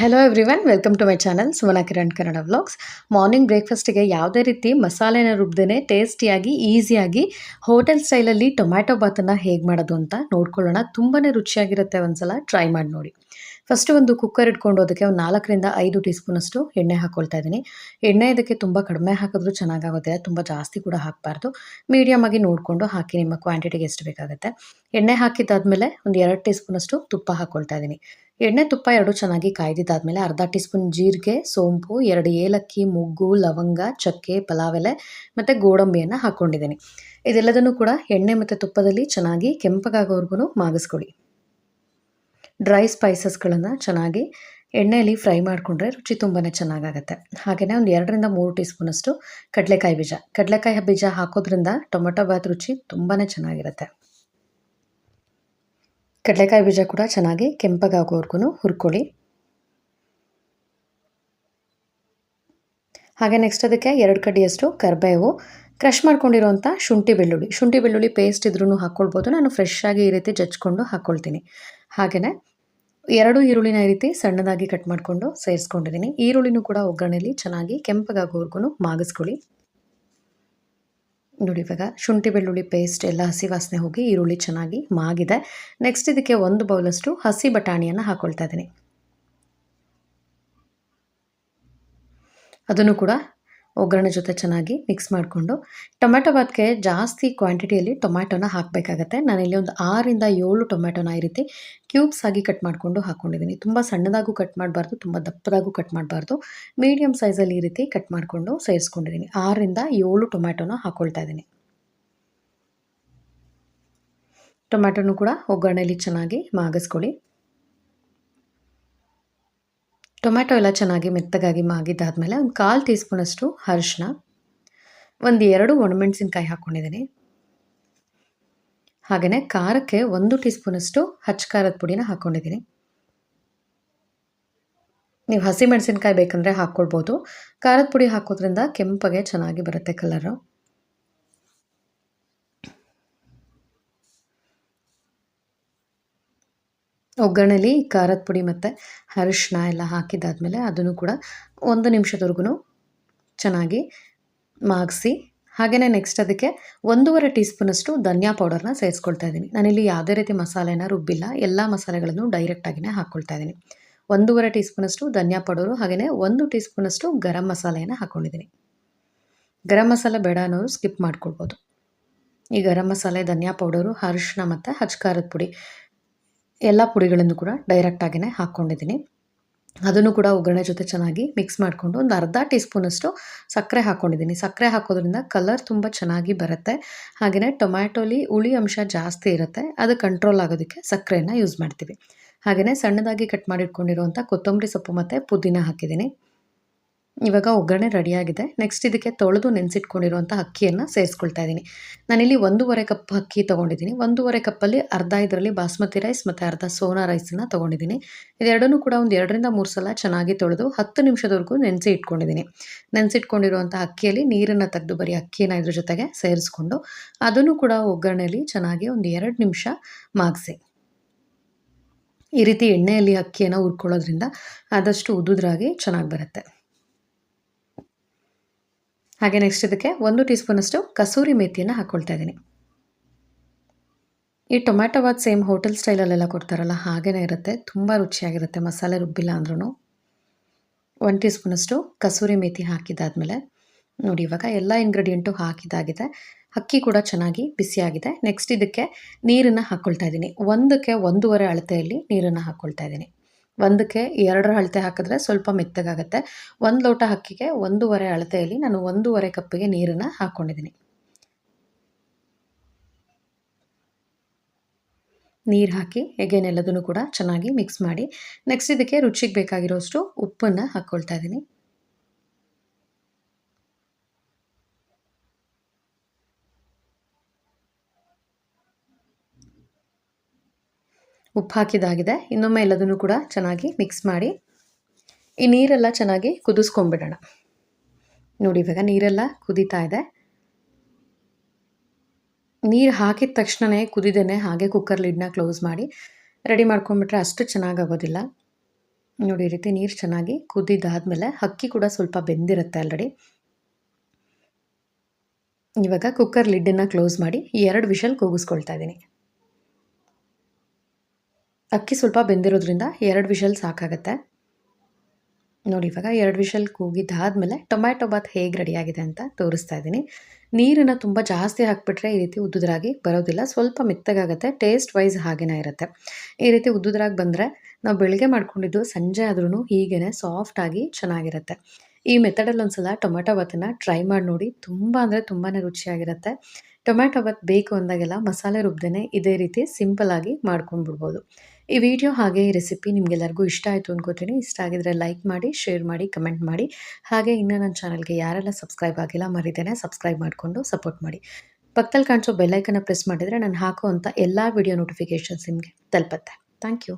Hello everyone welcome to my channel Sumana Kiran Kannada vlogs morning ಬ್ರೇಕ್ಫಾಸ್ಟಿಗೆ ಯಾವುದೇ ರೀತಿ ಮಸಾಲೆನ ರುಬ್ದೇ ಟೇಸ್ಟಿಯಾಗಿ ಈಸಿಯಾಗಿ ಹೋಟೆಲ್ ಸ್ಟೈಲಲ್ಲಿ ಟೊಮ್ಯಾಟೊ ಬಾತನ್ನು ಹೇಗೆ ಮಾಡೋದು ಅಂತ ನೋಡ್ಕೊಳ್ಳೋಣ. ತುಂಬಾ ರುಚಿಯಾಗಿರುತ್ತೆ ಒಂದ್ಸಲ ಟ್ರೈ ಮಾಡಿ ನೋಡಿ. ಫಸ್ಟ್ ಒಂದು ಕುಕ್ಕರ್ ಇಟ್ಕೊಂಡು ಅದಕ್ಕೆ ಒಂದು ನಾಲ್ಕರಿಂದ ಐದು ಟೀ ಸ್ಪೂನಷ್ಟು ಎಣ್ಣೆ ಹಾಕ್ಕೊಳ್ತಾ ಇದ್ದೀನಿ. ಎಣ್ಣೆ ಇದಕ್ಕೆ ತುಂಬ ಕಡಿಮೆ ಹಾಕಿದ್ರೂ ಚೆನ್ನಾಗಾಗುತ್ತೆ, ತುಂಬ ಜಾಸ್ತಿ ಕೂಡ ಹಾಕಬಾರ್ದು. ಮೀಡಿಯಮ್ ಆಗಿ ನೋಡಿಕೊಂಡು ಹಾಕಿ ನಿಮ್ಮ ಕ್ವಾಂಟಿಟಿಗೆ ಎಷ್ಟು ಬೇಕಾಗುತ್ತೆ. ಎಣ್ಣೆ ಹಾಕಿದ್ದಾದಮೇಲೆ ಒಂದು ಎರಡು ಟೀ ಸ್ಪೂನಷ್ಟು ತುಪ್ಪ ಹಾಕ್ಕೊಳ್ತಾ ಇದ್ದೀನಿ. ಎಣ್ಣೆ ತುಪ್ಪ ಎರಡು ಚೆನ್ನಾಗಿ ಕಾಯ್ದಿದ್ದಾದಮೇಲೆ ಅರ್ಧ ಟೀ ಸ್ಪೂನ್ ಜೀರಿಗೆ, ಸೋಂಪು, ಎರಡು ಏಲಕ್ಕಿ, ಮೊಗ್ಗು, ಲವಂಗ, ಚಕ್ಕೆ ಪಲಾವ್ ಎಲೆ ಮತ್ತು ಗೋಡಂಬಿಯನ್ನು ಹಾಕ್ಕೊಂಡಿದ್ದೀನಿ ಇದೆಲ್ಲದನ್ನು ಕೂಡ ಎಣ್ಣೆ ಮತ್ತು ತುಪ್ಪದಲ್ಲಿ ಚೆನ್ನಾಗಿ ಕೆಂಪಗಾಗೋವರೆಗೂ ಮಾಗಿಸ್ಕೊಳ್ಳಿ. ಡ್ರೈ ಸ್ಪೈಸಸ್ಗಳನ್ನು ಚೆನ್ನಾಗಿ ಎಣ್ಣೆಯಲ್ಲಿ ಫ್ರೈ ಮಾಡಿಕೊಂಡ್ರೆ ರುಚಿ ತುಂಬಾ ಚೆನ್ನಾಗಾಗುತ್ತೆ. ಹಾಗೆಯೇ ಒಂದು ಎರಡರಿಂದ ಮೂರು ಟೀ ಸ್ಪೂನಷ್ಟು ಕಡಲೆಕಾಯಿ ಬೀಜ. ಕಡಲೆಕಾಯಿ ಬೀಜ ಹಾಕೋದ್ರಿಂದ ಟೊಮೊಟೊ ಬಾತ್ ರುಚಿ ತುಂಬಾ ಚೆನ್ನಾಗಿರುತ್ತೆ. ಕಡಲೆಕಾಯಿ ಬೀಜ ಕೂಡ ಚೆನ್ನಾಗಿ ಕೆಂಪಗಾಗೋವರೆಗೂ ಹುರ್ಕೊಳ್ಳಿ. ಹಾಗೆ ನೆಕ್ಸ್ಟ್ ಅದಕ್ಕೆ ಎರಡು ಕಡಿಯಷ್ಟು ಕರಿಬೇವು. ಕ್ರಷ್ ಮಾಡ್ಕೊಂಡಿರೋಂಥ ಶುಂಠಿ ಬೆಳ್ಳುಳ್ಳಿ. ಶುಂಠಿ ಬೆಳ್ಳುಳ್ಳಿ ಪೇಸ್ಟ್ ಇದ್ರೂ ಹಾಕ್ಕೊಳ್ಬೋದು ನಾನು ಫ್ರೆಶ್ ಆಗಿ ಈ ರೀತಿ ಜಜ್ಕೊಂಡು ಹಾಕ್ಕೊಳ್ತೀನಿ ಹಾಗೆಯೇ ಎರಡು ಈರುಳ್ಳಿನ ರೀತಿ ಸಣ್ಣದಾಗಿ ಕಟ್ ಮಾಡಿಕೊಂಡು ಸೇರಿಸ್ಕೊಂಡಿದ್ದೀನಿ. ಈರುಳ್ಳಿನೂ ಕೂಡ ಒಗ್ಗರಣೆಯಲ್ಲಿ ಚೆನ್ನಾಗಿ ಕೆಂಪಗಾಗೋವರೆಗೂ ಮಾಗಿಸ್ಕೊಳ್ಳಿ. ನೋಡಿ ಇವಾಗ ಶುಂಠಿ ಬೆಳ್ಳುಳ್ಳಿ ಪೇಸ್ಟ್ ಎಲ್ಲ ಹಸಿ ವಾಸನೆ ಹೋಗಿ ಈರುಳ್ಳಿ ಚೆನ್ನಾಗಿ ಮಾಗಿದೆ. ನೆಕ್ಸ್ಟ್ ಇದಕ್ಕೆ ಒಂದು ಬೌಲಷ್ಟು ಹಸಿ ಬಟಾಣಿಯನ್ನು ಹಾಕ್ಕೊಳ್ತಾ ಇದ್ದೀನಿ. ಅದನ್ನು ಕೂಡ ಒಗ್ಗರಣೆ ಜೊತೆ ಚೆನ್ನಾಗಿ ಮಿಕ್ಸ್ ಮಾಡಿಕೊಂಡು ಟೊಮೆಟೊ ಬಾತ್ಗೆ ಜಾಸ್ತಿ ಕ್ವಾಂಟಿಟಿಯಲ್ಲಿ ಟೊಮ್ಯಾಟೊನ ಹಾಕಬೇಕಾಗತ್ತೆ. ನಾನಿಲ್ಲಿ ಒಂದು ಆರಿಂದ ಏಳು ಟೊಮ್ಯಾಟೊನ ಈ ರೀತಿ ಕ್ಯೂಬ್ಸ್ ಆಗಿ ಕಟ್ ಮಾಡಿಕೊಂಡು ಹಾಕ್ಕೊಂಡಿದ್ದೀನಿ ತುಂಬ ಸಣ್ಣದಾಗೂ ಕಟ್ ಮಾಡಬಾರ್ದು, ತುಂಬ ದಪ್ಪದಾಗೂ ಕಟ್ ಮಾಡಬಾರ್ದು. ಮೀಡಿಯಮ್ ಸೈಜಲ್ಲಿ ಈ ರೀತಿ ಕಟ್ ಮಾಡಿಕೊಂಡು ಸೇರಿಸ್ಕೊಂಡಿದ್ದೀನಿ. ಆರಿಂದ ಏಳು ಟೊಮ್ಯಾಟೊನ ಹಾಕ್ಕೊಳ್ತಾ ಇದ್ದೀನಿ. ಟೊಮ್ಯಾಟೊನು ಕೂಡ ಒಗ್ಗರಣೆಯಲ್ಲಿ ಚೆನ್ನಾಗಿ ಮಾಗಿಸ್ಕೊಳ್ಳಿ. ಟೊಮ್ಯಾಟೊ ಎಲ್ಲ ಚೆನ್ನಾಗಿ ಮೆತ್ತಗಾಗಿ ಮಾಗಿದ್ದಾದಮೇಲೆ ಒಂದು ಕಾಲು ಟೀ ಸ್ಪೂನಷ್ಟು ಅರಿಶಿನ ಒಂದು ಎರಡು ಒಣಮೆಣಸಿನ್ಕಾಯಿ ಹಾಕ್ಕೊಂಡಿದ್ದೀನಿ. ಹಾಗೆಯೇ ಖಾರಕ್ಕೆ ಒಂದು ಟೀ ಸ್ಪೂನಷ್ಟು ಹಚ್ಚ ಖಾರದ ಪುಡಿನ ಹಾಕ್ಕೊಂಡಿದ್ದೀನಿ. ನೀವು ಹಸಿ ಮೆಣಸಿನ್ಕಾಯಿ ಬೇಕಂದರೆ ಹಾಕ್ಕೊಳ್ಬೋದು. ಖಾರದ ಪುಡಿ ಹಾಕೋದ್ರಿಂದ ಕೆಂಪಗೆ ಚೆನ್ನಾಗಿ ಬರುತ್ತೆ ಕಲರು. ಒಗ್ಗರಣೆಲಿ ಖಾರದ ಪುಡಿ ಮತ್ತು ಅರಿಶಿನ ಎಲ್ಲ ಹಾಕಿದ್ದಾದಮೇಲೆ ಅದನ್ನು ಕೂಡ ಒಂದು ನಿಮಿಷದವರೆಗೂ ಚೆನ್ನಾಗಿ ಮಾಗಿಸಿ. ಹಾಗೆಯೇ ನೆಕ್ಸ್ಟ್ ಅದಕ್ಕೆ ಒಂದೂವರೆ ಟೀ ಸ್ಪೂನಷ್ಟು ಧನಿಯಾ ಪೌಡರ್ನ ಸೇರಿಸ್ಕೊಳ್ತಾ ಇದ್ದೀನಿ. ನಾನಿಲ್ಲಿ ಯಾವುದೇ ರೀತಿ ಮಸಾಲೆನ ರುಬ್ಬಿಲ್ಲ. ಎಲ್ಲ ಮಸಾಲೆಗಳನ್ನು ಡೈರೆಕ್ಟಾಗಿಯೇ ಹಾಕ್ಕೊಳ್ತಾ ಇದ್ದೀನಿ. ಒಂದೂವರೆ ಟೀ ಸ್ಪೂನಷ್ಟು ಧನಿಯಾ ಪೌಡರು ಹಾಗೆಯೇ ಒಂದು ಟೀ ಸ್ಪೂನಷ್ಟು ಗರಂ ಮಸಾಲೆಯನ್ನು ಹಾಕ್ಕೊಂಡಿದ್ದೀನಿ ಗರಂ ಮಸಾಲೆ ಬೇಡ ಅನ್ನೋರು ಸ್ಕಿಪ್ ಮಾಡ್ಕೊಳ್ಬೋದು. ಈ ಗರಂ ಮಸಾಲೆ, ಧನಿಯಾ ಪೌಡರು ಅರಿಶಿನ ಮತ್ತು ಹಚ್ಕಾರದ ಪುಡಿ ಎಲ್ಲ ಪುಡಿಗಳನ್ನು ಕೂಡ ಡೈರೆಕ್ಟಾಗಿಯೇ ಹಾಕ್ಕೊಂಡಿದ್ದೀನಿ ಅದನ್ನು ಕೂಡ ಒಗ್ಗರಣೆ ಜೊತೆ ಚೆನ್ನಾಗಿ ಮಿಕ್ಸ್ ಮಾಡಿಕೊಂಡು ಒಂದು ಅರ್ಧ ಟೀ ಸ್ಪೂನಷ್ಟು ಸಕ್ಕರೆ ಹಾಕ್ಕೊಂಡಿದ್ದೀನಿ ಸಕ್ಕರೆ ಹಾಕೋದ್ರಿಂದ ಕಲರ್ ತುಂಬ ಚೆನ್ನಾಗಿ ಬರುತ್ತೆ. ಹಾಗೆಯೇ ಟೊಮ್ಯಾಟೊಲಿ ಹುಳಿ ಅಂಶ ಜಾಸ್ತಿ ಇರುತ್ತೆ. ಅದು ಕಂಟ್ರೋಲ್ ಆಗೋದಕ್ಕೆ ಸಕ್ಕರೆಯನ್ನು ಯೂಸ್ ಮಾಡ್ತೀವಿ. ಹಾಗೆಯೇ ಸಣ್ಣದಾಗಿ ಕಟ್ ಮಾಡಿಟ್ಕೊಂಡಿರುವಂಥ ಕೊತ್ತಂಬರಿ ಸೊಪ್ಪು ಮತ್ತು ಪುದೀನ ಹಾಕಿದ್ದೀನಿ. ಇವಾಗ ಒಗ್ಗರಣೆ ರೆಡಿಯಾಗಿದೆ ನೆಕ್ಸ್ಟ್ ಇದಕ್ಕೆ ತೊಳೆದು ನೆನೆಸಿಟ್ಕೊಂಡಿರುವಂಥ ಅಕ್ಕಿಯನ್ನು ಸೇರಿಸ್ಕೊಳ್ತಾ ಇದ್ದೀನಿ. ನಾನಿಲ್ಲಿ ಒಂದೂವರೆ ಕಪ್ ಅಕ್ಕಿ ತೊಗೊಂಡಿದ್ದೀನಿ. ಒಂದೂವರೆ ಕಪ್ಪಲ್ಲಿ ಅರ್ಧ ಇದರಲ್ಲಿ ಬಾಸ್ಮತಿ ರೈಸ್ ಮತ್ತು ಅರ್ಧ ಸೋನಾ ರೈಸನ್ನು ತೊಗೊಂಡಿದ್ದೀನಿ. ಇದೆರಡನ್ನೂ ಕೂಡ ಒಂದು ಎರಡರಿಂದ ಮೂರು ಸಲ ಚೆನ್ನಾಗಿ ತೊಳೆದು ಹತ್ತು ನಿಮಿಷದವರೆಗೂ ನೆನೆಸಿ ಇಟ್ಕೊಂಡಿದ್ದೀನಿ. ನೆನೆಸಿಟ್ಕೊಂಡಿರುವಂಥ ಅಕ್ಕಿಯಲ್ಲಿ ನೀರನ್ನು ತೆಗೆದು ಬರೀ ಅಕ್ಕಿಯನ್ನು ಇದ್ರ ಜೊತೆಗೆ ಸೇರಿಸ್ಕೊಂಡು ಅದನ್ನು ಕೂಡ ಒಗ್ಗರಣೆಯಲ್ಲಿ ಚೆನ್ನಾಗಿ ಒಂದು ಎರಡು ನಿಮಿಷ ಮಾಗಿಸಿ. ಈ ರೀತಿ ಎಣ್ಣೆಯಲ್ಲಿ ಅಕ್ಕಿಯನ್ನು ಹುರ್ಕೊಳ್ಳೋದ್ರಿಂದ ಆದಷ್ಟು ಉದುದ್ರಾಗಿ ಚೆನ್ನಾಗಿ ಬರುತ್ತೆ. ಹಾಗೆ ನೆಕ್ಸ್ಟ್ ಇದಕ್ಕೆ ಒಂದು ಟೀ ಸ್ಪೂನಷ್ಟು ಕಸೂರಿ ಮೇಥಿಯನ್ನು ಹಾಕ್ಕೊಳ್ತಾ ಇದ್ದೀನಿ. ಈ ಟೊಮ್ಯಾಟೊ ಬಾತ್ ಸೇಮ್ ಹೋಟೆಲ್ ಸ್ಟೈಲಲ್ಲೆಲ್ಲ ಕೊಡ್ತಾರಲ್ಲ ಹಾಗೇ ಇರುತ್ತೆ. ತುಂಬ ರುಚಿಯಾಗಿರುತ್ತೆ, ಮಸಾಲೆ ರುಬ್ಬಿಲ್ಲ ಅಂದ್ರೂ ಒನ್ ಟೀ ಸ್ಪೂನಷ್ಟು ಕಸೂರಿ ಮೇಥಿ ಹಾಕಿದ್ದಾದಮೇಲೆ, ನೋಡಿ ಇವಾಗ ಎಲ್ಲ ಇಂಗ್ರೀಡಿಯೆಂಟು ಹಾಕಿದಾಗಿದೆ ಅಕ್ಕಿ ಕೂಡ ಚೆನ್ನಾಗಿ ಬಿಸಿಯಾಗಿದೆ. ನೆಕ್ಸ್ಟ್ ಇದಕ್ಕೆ ನೀರನ್ನು ಹಾಕ್ಕೊಳ್ತಾ ಇದ್ದೀನಿ. ಒಂದಕ್ಕೆ ಒಂದೂವರೆ ಅಳತೆಯಲ್ಲಿ ನೀರನ್ನು ಹಾಕ್ಕೊಳ್ತಾ ಇದ್ದೀನಿ. ಒಂದಕ್ಕೆ ಎರಡರ ಅಳತೆ ಹಾಕಿದ್ರೆ ಸ್ವಲ್ಪ ಮೆತ್ತಗಾಗುತ್ತೆ. ಒಂದು ಲೋಟ ಅಕ್ಕಿಗೆ ಒಂದೂವರೆ ಅಳತೆಯಲ್ಲಿ ನಾನು ಒಂದೂವರೆ ಕಪ್ಪಿಗೆ ನೀರನ್ನು ಹಾಕ್ಕೊಂಡಿದ್ದೀನಿ ನೀರು ಹಾಕಿ ಎಗೇನ್ ಎಲ್ಲದನ್ನು ಕೂಡ ಚೆನ್ನಾಗಿ ಮಿಕ್ಸ್ ಮಾಡಿ. ನೆಕ್ಸ್ಟ್ ಇದಕ್ಕೆ ರುಚಿಗೆ ಬೇಕಾಗಿರೋಷ್ಟು ಉಪ್ಪನ್ನು ಹಾಕ್ಕೊಳ್ತಾ ಇದ್ದೀನಿ. ಉಪ್ಪು ಹಾಕಿದಾಗಿದೆ ಇನ್ನೊಮ್ಮೆ ಎಲ್ಲದನ್ನು ಕೂಡ ಚೆನ್ನಾಗಿ ಮಿಕ್ಸ್ ಮಾಡಿ. ಈ ನೀರೆಲ್ಲ ಚೆನ್ನಾಗಿ ಕುದಿಸ್ಕೊಂಬಿಡೋಣ ನೋಡಿ, ಇವಾಗ ನೀರೆಲ್ಲ ಕುದೀತಾ ಇದೆ. ನೀರು ಹಾಕಿದ ತಕ್ಷಣವೇ ಕುದಿದೇನೆ ಹಾಗೆ ಕುಕ್ಕರ್ ಲಿಡ್ನ ಕ್ಲೋಸ್ ಮಾಡಿ. ರೆಡಿ ಮಾಡ್ಕೊಂಬಿಟ್ರೆ ಅಷ್ಟು ಚೆನ್ನಾಗಾಗೋದಿಲ್ಲ. ನೋಡಿ, ಈ ರೀತಿ ನೀರು ಚೆನ್ನಾಗಿ ಕುದಿದಾದಮೇಲೆ ಅಕ್ಕಿ ಕೂಡ ಸ್ವಲ್ಪ ಬೆಂದಿರುತ್ತೆ ಆಲ್ರೆಡಿ ಇವಾಗ ಕುಕ್ಕರ್ ಲಿಡ್ಡನ್ನು ಕ್ಲೋಸ್ ಮಾಡಿ ಎರಡು ವಿಷಲ್ ಕೂಗಿಸ್ಕೊಳ್ತಾ ಇದ್ದೀನಿ. ಅಕ್ಕಿ ಸ್ವಲ್ಪ ಬೆಂದಿರೋದ್ರಿಂದ ಎರಡು ವಿಷಲ್ ಸಾಕಾಗತ್ತೆ. ನೋಡಿ, ಇವಾಗ ಎರಡು ವಿಷಲ್ ಕೂಗಿದ್ದಾದಮೇಲೆ ಟೊಮ್ಯಾಟೊ ಬಾತ್ ಹೇಗೆ ರೆಡಿಯಾಗಿದೆ ಅಂತ ತೋರಿಸ್ತಾ ಇದ್ದೀನಿ. ನೀರನ್ನು ತುಂಬ ಜಾಸ್ತಿ ಹಾಕಿಬಿಟ್ರೆ ಈ ರೀತಿ ಉದ್ದುದ್ರಾಗಿ ಬರೋದಿಲ್ಲ. ಸ್ವಲ್ಪ ಮೆತ್ತಗಾಗುತ್ತೆ ಟೇಸ್ಟ್ ವೈಸ್ ಹಾಗೇನೇ ಇರುತ್ತೆ. ಈ ರೀತಿ ಉದ್ದುದ್ರಾಗಿ ಬಂದರೆ ನಾವು ಬೆಳಗ್ಗೆ ಮಾಡ್ಕೊಂಡಿದ್ದು ಸಂಜೆ ಆದ್ರೂ ಹೀಗೇ ಸಾಫ್ಟಾಗಿ ಚೆನ್ನಾಗಿರುತ್ತೆ. ಈ ಮೆಥಡಲ್ಲಿ ಒಂದು ಸಲ ಟೊಮೆಟೊ ಬಾತನ್ನು ಟ್ರೈ ಮಾಡಿ ನೋಡಿ, ತುಂಬ ಅಂದರೆ ತುಂಬಾ ರುಚಿಯಾಗಿರುತ್ತೆ. ಟೊಮ್ಯಾಟೊ ಬಾತ್ ಬೇಕು ಅಂದಾಗೆಲ್ಲ ಮಸಾಲೆ ರುಬ್ದೇ ಇದೇ ರೀತಿ ಸಿಂಪಲ್ಲಾಗಿ ಮಾಡ್ಕೊಂಡ್ಬಿಡ್ಬೋದು. ಈ ವಿಡಿಯೋ ಹಾಗೆ ಈ ರೆಸಿಪಿ ನಿಮಗೆಲ್ಲರಿಗೂ ಇಷ್ಟ ಆಯಿತು ಅಂದ್ಕೋತೀನಿ ಇಷ್ಟ ಆಗಿದ್ರೆ ಲೈಕ್ ಮಾಡಿ, ಶೇರ್ ಮಾಡಿ, ಕಮೆಂಟ್ ಮಾಡಿ. ಹಾಗೆ ಇನ್ನು ನನ್ನ ಚಾನಲ್ಗೆ ಯಾರೆಲ್ಲ ಸಬ್ಸ್ಕ್ರೈಬ್ ಆಗಿಲ್ಲ ಮರಿದೇನೆ ಸಬ್ಸ್ಕ್ರೈಬ್ ಮಾಡಿಕೊಂಡು ಸಪೋರ್ಟ್ ಮಾಡಿ. ಪಕ್ಕದಲ್ಲಿ ಕಾಣಿಸೋ ಬೆಲ್ಲೈಕನ್ನ ಪ್ರೆಸ್ ಮಾಡಿದರೆ ನಾನು ಹಾಕುವಂಥ ಎಲ್ಲ ವಿಡಿಯೋ ನೋಟಿಫಿಕೇಷನ್ಸ್ ನಿಮಗೆ ತಲುಪತ್ತೆ. Thank you.